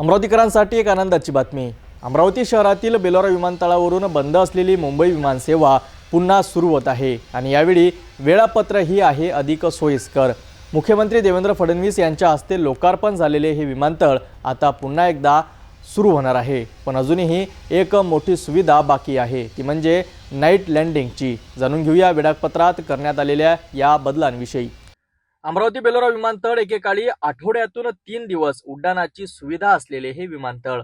अमरावतीकरांसाठी एक आनंदाची बातमी. अमरावती शहरातील बेलोरा विमानतळावरून बंद असलेली मुंबई विमानसेवा पुन्हा सुरू होत आहे आणि यावेळी वेळापत्रही आहे अधिक सोयीस्कर. मुख्यमंत्री देवेंद्र फडणवीस यांच्या हस्ते लोकार्पण झालेले हे विमानतळ आता पुन्हा एकदा सुरू होणार आहे. पण अजूनही एक मोठी सुविधा बाकी आहे. ती म्हणजे नाईट लँडिंगची. जाणून घेऊया वेळापत्रात करण्यात आलेल्या या बदलांविषयी. अमरावती बेलोरा विमानतळ एकेकाळी आठवड्यातून तीन दिवस उड्डाणाची सुविधा असलेले हे विमानतळ.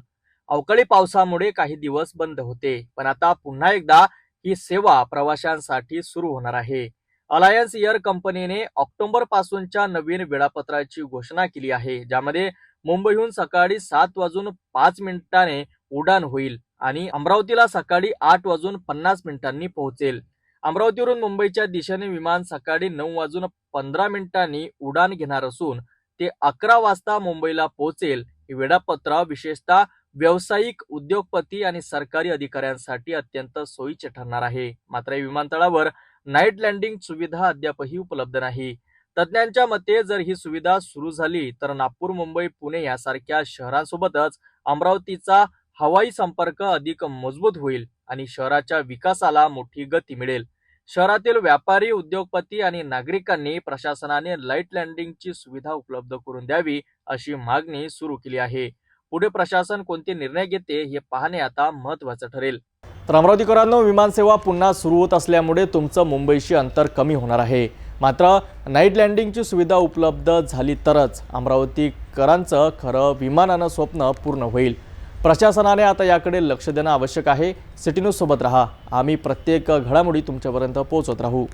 अवकाळी पावसामुळे काही दिवस बंद होते पण आता पुन्हा एकदा ही सेवा प्रवाशांसाठी सुरू होणार आहे. अलायन्स एअर कंपनीने ऑक्टोबर पासूनच्या नवीन वेळापत्राची घोषणा केली आहे ज्यामध्ये मुंबईहून सकाळी सात वाजून पाच मिनिटाने उड्डाण होईल आणि अमरावतीला सकाळी आठ वाजून पन्नास मिनिटांनी पोहोचेल. अमरावतीवरून मुंबईच्या दिशेने विमान सकाळी नऊ वाजून पंधरा मिनिटांनी उडान घेणार असून ते अकरा वाजता मुंबईला पोहोचेल. हे वेळापत्र विशेषतः व्यावसायिक उद्योगपती आणि सरकारी अधिकाऱ्यांसाठी अत्यंत सोयीचे ठरणार आहे. मात्र या विमानतळावर नाईट लँडिंग सुविधा अद्यापही उपलब्ध नाही. तज्ज्ञांच्या मते जर ही सुविधा सुरू झाली तर नागपूर मुंबई पुणे यासारख्या शहरांसोबतच अमरावतीचा हवाई संपर्क अधिक मजबूत होईल आणि शहराच्या विकासाला मोठी गती मिळेल. शहरातील व्यापारी उद्योगपती आणि नागरिकांनी प्रशासनाने लाइट लँडिंगची सुविधा उपलब्ध करून द्यावी अशी मागणी सुरू केली आहे. पुढे प्रशासन कोणते निर्णय घेते हे पाहणे आता महत्वाचं ठरेल. तर अमरावतीकरांनो विमानसेवा पुन्हा सुरू होत असल्यामुळे तुमचं मुंबईशी अंतर कमी होणार आहे. मात्र नाईट लँडिंगची सुविधा उपलब्ध झाली तरच अमरावतीकरांचं खरं विमानानं स्वप्न पूर्ण होईल. प्रशासनाने आता याकडे लक्ष देणं आवश्यक आहे. सिटी न्यूज सोबत रहा. आम्ही प्रत्येक घडामोडी तुमच्यापर्यंत पोहोचत राहू.